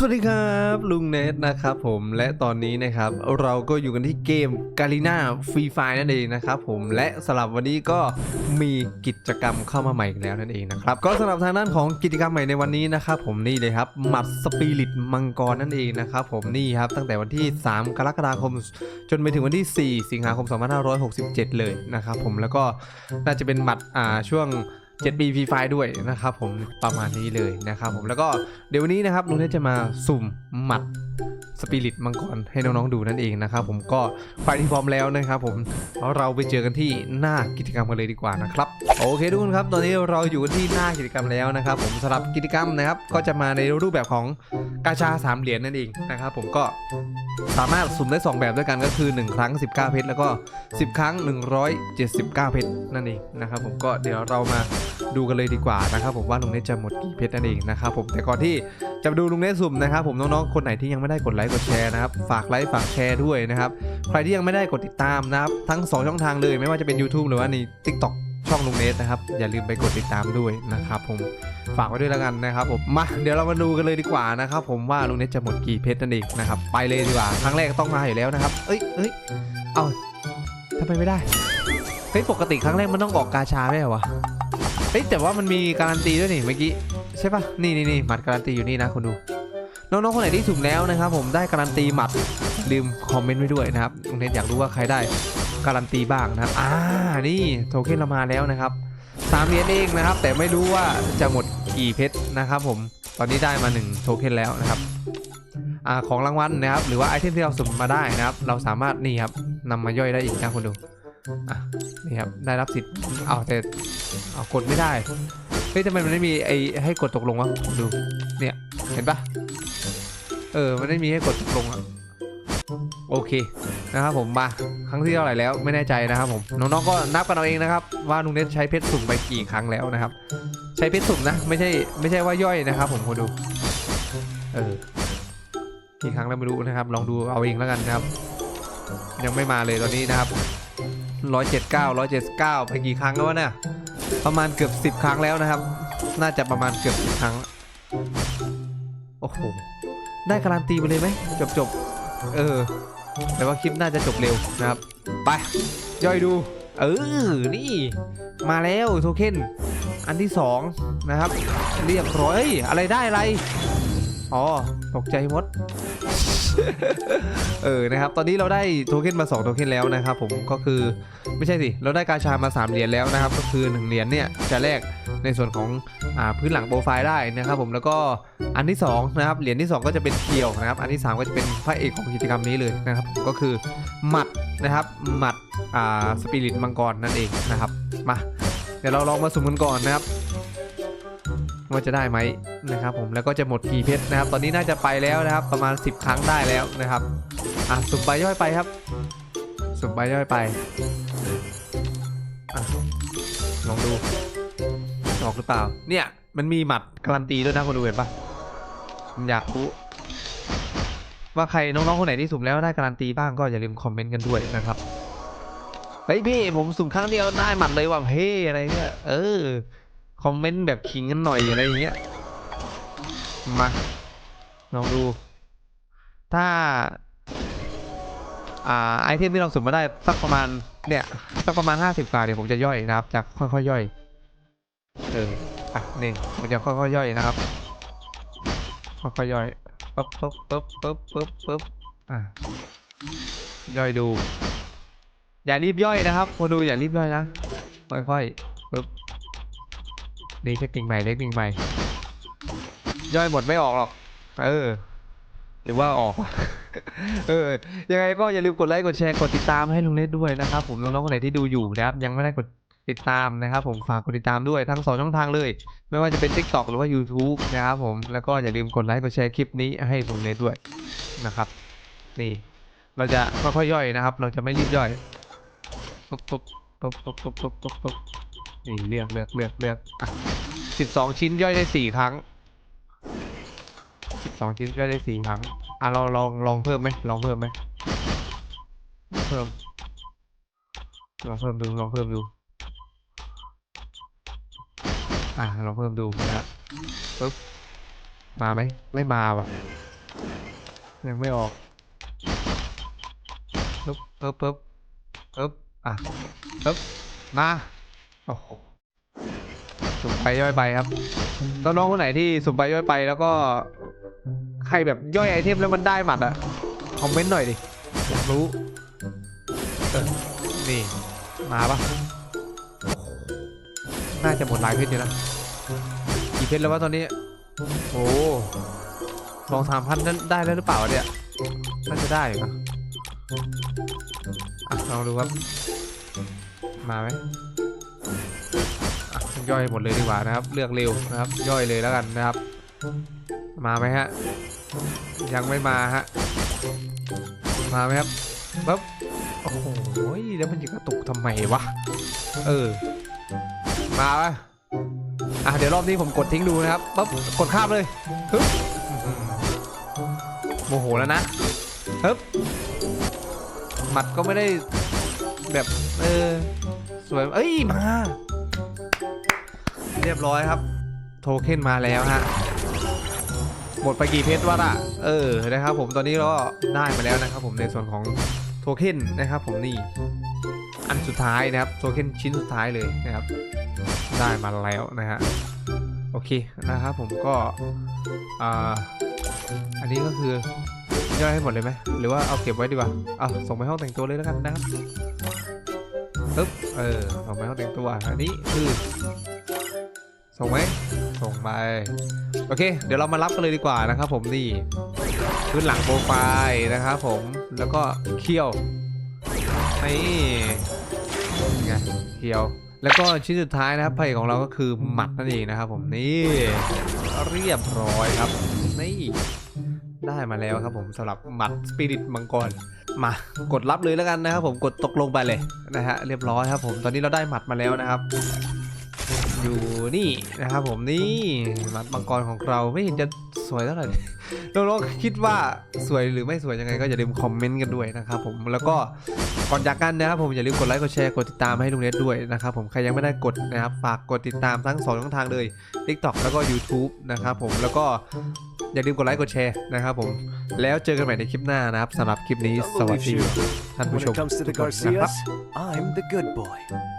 สวัสดีครับลุงเนทนะครับผมและตอนนี้นะครับเราก็อยู่กันที่เกมกาลิน่าฟรีไฟนั่นเองนะครับผมและสำหรับวันนี้ก็มีกิจกรรมเข้ามาใหม่อีกแล้วนั่นเองนะครับก็สำหรับทางด้านของกิจกรรมใหม่ในวันนี้นะครับผมนี่เลยครับหมัดสปิริตมังกรนั่นเองนะครับผมนี่ครับตั้งแต่วันที่ 3 กรกฎาคม จนไปถึงวันที่ 4 สิงหาคม 2567 เลยนะครับผมแล้วก็น่าจะเป็นหมัดอ่าช่วง 7ปีฟรีไฟด้วยนะครับผมประมาณนี้เลยนะครับผมแล้วก็เดี๋ยววันนี้นะครับลุงเนทจะมาสุ่มหมัด สปิริตมังกรให้น้องๆดูนั่นเองนะครับผมก็ใครที่พร้อมแล้วนะครับผมเราไปเจอกันที่หน้ากิจกรรมกันเลยดีกว่านะครับโอเคทุกคนครับ ตอนนี้เราอยู่ที่หน้ากิจกรรมแล้วนะครับ ผมสำหรับกิจกรรมนะครับก็จะมาในรูปแบบของกาชาสามเหรียญนั่นเองนะครับผมก็สามารถสุ่มได้ 2 แบบด้วยกันก็คือ 1 ครั้ง 19 เพชรแล้วก็ 10 ครั้ง 179 เพชรนั่นเองนะครับผมก็เดี๋ยวเรามาดูกันเลยดีกว่านะครับผมว่าลุงเนทจะหมดกี่เพชรนั่นเองนะครับผมแต่ก่อนที่ จะดูลุงเนทสุ่มนะครับผมน้องๆคนไหนที่ยังไม่ได้กดไลค์กดแชร์นะครับฝากไลค์ฝากแชร์ด้วยนะครับใครที่ยังไม่ได้กดติดตามนะครับทั้ง 2 ช่องทางเลยไม่ว่าจะเป็น YouTube หรือว่าใน TikTok ช่องลุงเนทนะครับอย่าลืมไปกดติดตามด้วยนะครับผมฝากไว้ด้วยแล้วกันนะครับผมมาเดี๋ยวเรามาดูกันเลยดีกว่านะครับผมว่าลุงเนทจะหมดกี่เพชรนั่นเองนะครับไปเลยดีกว่าครั้งแรกต้องมาอยู่แล้วนะครับเอ้ยเอ้ยเอาทำไมไม่ได้เฮ้ยปกติครั้งแรกมันต้องออกกาชาไม่เหรอวะเฮ้ยแต่ว่ามันมีการันตีด้วยนี่เมื่อกี้ ใช่ปะนี่นี่นี่หมัดการันตีอยู่นี่นะคุณดูน้องๆคนไหนที่สุ่มแล้วนะครับ ผมได้การันตีหมัดลืมคอมเมนต์ไว้ด้วยนะครับลุงเนทอยากรู้ว่าใครได้การันตีบ้างนะครับอ่านี่โทเค็นเรามาแล้วนะครับสามเหรียญเองนะครับ แต่ไม่รู้ว่าจะหมดกี่เพชรนะครับผมตอนนี้ได้มา1โทเค็นแล้วนะครับอ่าของรางวัลนะครับ หรือว่าไอเทมที่เราสุ่มมาได้นะครับ เราสามารถนี่ครับนำมาย่อยได้อีกนะคุณดูอะนี่ครับได้รับสิทธิ์เอาแต่เอากดไม่ได้ เฮ้ยทำไมมันไม่มีไอให้กดตกลงวะดู เนี่ย เห็นปะเออ มันไม่มีให้กดตกลงอะโอเคนะครับผมมาครั้งที่เท่าไหร่แล้วไม่แน่ใจนะครับผมน้องๆก็นับกันเอาเองนะครับ ว่าลุงเน็ตใช้เพชรสุ่มไปกี่ครั้งแล้วนะครับ ใช้เพชรสุ่มนะ ไม่ใช่ไม่ใช่ว่าย่อยนะครับ ผมคนดู เออกี่ครั้งแล้วไม่รู้นะครับ ลองดูเอาเองแล้วกันนะครับ ยังไม่มาเลยตอนนี้นะครับร้อยเจ็ดเก้าร้อยเจ็ดเก้าไปกี่ครั้งแล้ววะเนี่ย ประมาณเกือบ 10 ครั้งแล้วนะครับ น่าจะประมาณเกือบ 10 ครั้ง โอ้โห ได้การันตีไปเลยไหม จบจบเออ แต่ว่าคลิปน่าจะจบเร็วนะครับ ไป ย่อยดู เออ นี่ มาแล้วโทเค็น อันที่ 2 นะครับ เรียบร้อยเอ้ยอะไรได้อะไร อ๋อ ตกใจหมด เออนะครับตอนนี้เราได้โทเค็นมา2โทเค็นแล้วนะครับผมก็คือไม่ใช่สิเราได้กาชามา 3 เหรียญแล้วนะครับ ก็คือ 1 เหรียญเนี่ยจะแลกในส่วนของอ่าพื้นหลังโปรไฟล์ได้นะครับผมแล้วก็อันที่2นะครับเหรียญที่ 2 ก็จะเป็นเคียวนะครับ อันที่ 3 ก็จะเป็นพระเอกของกิจกรรมนี้เลยนะครับก็คือหมัดนะครับหมัดอ่าสปิริตมังกรนั่นเองนะครับมาเดี๋ยวเราลองมาสุ่มกันก่อนนะครับ ว่าจะได้ไหมนะครับผมแล้วก็จะหมดกี่เพชรนะครับ ตอนนี้น่าจะไปแล้วนะครับ ประมาณ 10 ครั้งได้แล้วนะครับอะสุ่มใบย่อยไปครับ สุ่มใบย่อยไปอะลองดูออกหรือเปล่า เนี่ยมันมีหมัดการันตีด้วยนะคนดูเห็นปะผมอยากรู้ว่าใครน้องๆคนไหนที่สุ่มแล้วได้การันตีบ้างก็อย่าลืมคอมเมนต์กันด้วยนะครับเฮ้ยพี่ผมสุ่มครั้งเดียวได้หมัดเลยว่ะเฮ้อะไรเนี่ยเออ คอมเมนต์แบบขิงกันหน่อยอะไรอย่างเงี้ย มาลองดู ถ้า อ่าไอเทมที่เราสุ่มมาได้สักประมาณเนี่ย สักประมาณ50กว่าเดี๋ยวผมจะย่อยนะครับจะค่อยๆย่อย เออ อะนี่มันจะค่อยๆย่อยนะครับ ค่อยๆย่อยปึ๊บปึ๊บปึ๊บปึ๊บปึ๊บปึ๊บอะย่อยดู อย่ารีบย่อยนะครับคนดูอย่ารีบย่อยนะ ค่อยๆปึ๊บ นี่เทคนิคใหม่เทคนิคใหม่ย่อยหมดไม่ออกหรอก เออ หรือว่าออกวะเออ ยังไงก็อย่าลืมกดไลค์ กดแชร์ กดติดตามให้ลุงเล็ดด้วยนะครับ ผมน้องๆคนไหนที่ดูอยู่นะครับ ยังไม่ได้กดติดตามนะครับ ผมฝากกดติดตามด้วยทั้งสองช่องทางเลย ไม่ว่าจะเป็น TikTok หรือว่า YouTube นะครับผม แล้วก็อย่าลืมกดไลค์ กดแชร์คลิปนี้ให้ลุงเล็ดด้วยนะครับ นี่ เราจะค่อยๆย่อยนะครับ เราจะไม่รีบย่อยปุ๊บปุ๊บปุ๊บปุ๊บปุ๊บปุ๊บปุ๊บ เลือกเลือกเลือกเลือกอะสิบสองชิ้นย่อยได้สี่ครั้งสิบสองชิ้นย่อยได้สี่ครั้ง อะเราลองลองเพิ่มไหมลองเพิ่มไหมเพิ่มลองเพิ่มดูลองเพิ่มดูอะลองเพิ่มดูนะปึ๊บมาไหมไม่มาว่ะยังไม่ออกปึ๊บปึ๊บปึ๊บปึ๊บอะปึ๊บมา โอ้โหสุ่มไปย่อยไปครับน้องๆคนไหนที่สุ่มไปย่อยไปแล้วก็ใครแบบย่อยไอเทมแล้วมันได้หมัดอะคอมเมนต์หน่อยดิอยากรู้นี่มาปะน่าจะหมดหลายเพชรอยู่นะกี่เพชรแล้ววะตอนนี้โอ้สองสามพันนั้นได้แล้วหรือเปล่าเนี่ยน่าจะได้อยู่นะอะลองดูครับ มาไหม ย่อยหมดเลยดีกว่านะครับ เลือกเร็วนะครับ ย่อยเลยแล้วกันนะครับ มาไหมฮะ ยังไม่มาฮะ มาไหมครับปั๊บโอ้โหแล้วมันจะกระตุกทำไมวะ เออ มาปะอะเดี๋ยวรอบนี้ผมกดทิ้งดูนะครับปั๊บกดข้ามเลยฮึบโมโหแล้วนะฮึบหมัดก็ไม่ได้แบบ เออ สวย เอ้ย มา เรียบร้อยครับ โทเค็นมาแล้วฮะหมดไปกี่เพชรวะอะเออนะครับ ผมตอนนี้ก็ได้มาแล้วนะครับ ผมในส่วนของโทเค็นนะครับ ผมนี่อันสุดท้ายนะครับโทเค็นชิ้นสุดท้ายเลยนะครับ ได้มาแล้วนะฮะโอเคนะครับ ผมก็อ่าอันนี้ก็คือย่อยให้หมดเลยไหมหรือว่าเอาเก็บไว้ดีกว่าเอาส่งไปห้องแต่งตัวเลยแล้วกันนะครับปึ๊บเออส่งไปห้องแต่งตัวอันนี้คือ ส่งไหมส่งไป โอเค เดี๋ยวเรามารับกันเลยดีกว่านะครับผมนี่พื้นหลังโปรไฟล์นะครับผมแล้วก็เคี่ยวนี่ไงเคี่ยว แล้วก็ชิ้นสุดท้ายนะครับไพระเอกของเราก็คือหมัดนั่นเองนะครับผมนี่เรียบร้อยครับนี่ได้มาแล้วครับผมสำหรับหมัดสปิริตมังกรมากดรับเลยแล้วกันนะครับผมกดตกลงไปเลยนะฮะเรียบร้อยครับผมตอนนี้เราได้หมัดมาแล้วนะครับ อยู่นี่นะครับผมนี่หมัดมังกรของเราไม่เห็นจะสวยเท่าไหร่น้องๆคิดว่าสวยหรือไม่สวยยังไงก็อย่าลืมคอมเมนต์กันด้วยนะครับผมแล้วก็ก่อนจากกันนะครับผมอย่าลืมกดไลค์กดแชร์กดติดตามให้ลุงเน็ตด้วยนะครับผมใครยังไม่ได้กดนะครับฝากกดติดตามทั้งสองช่องทางเลย TikTok แล้วก็ YouTube นะครับผมแล้วก็อย่าลืมกดไลค์กดแชร์นะครับผมแล้วเจอกันใหม่ในคลิปหน้านะครับสำหรับคลิปนี้ Don't สวัส believe ดี you. ท่าน When ผู้ชม it comes to the ทุกคนนะครับ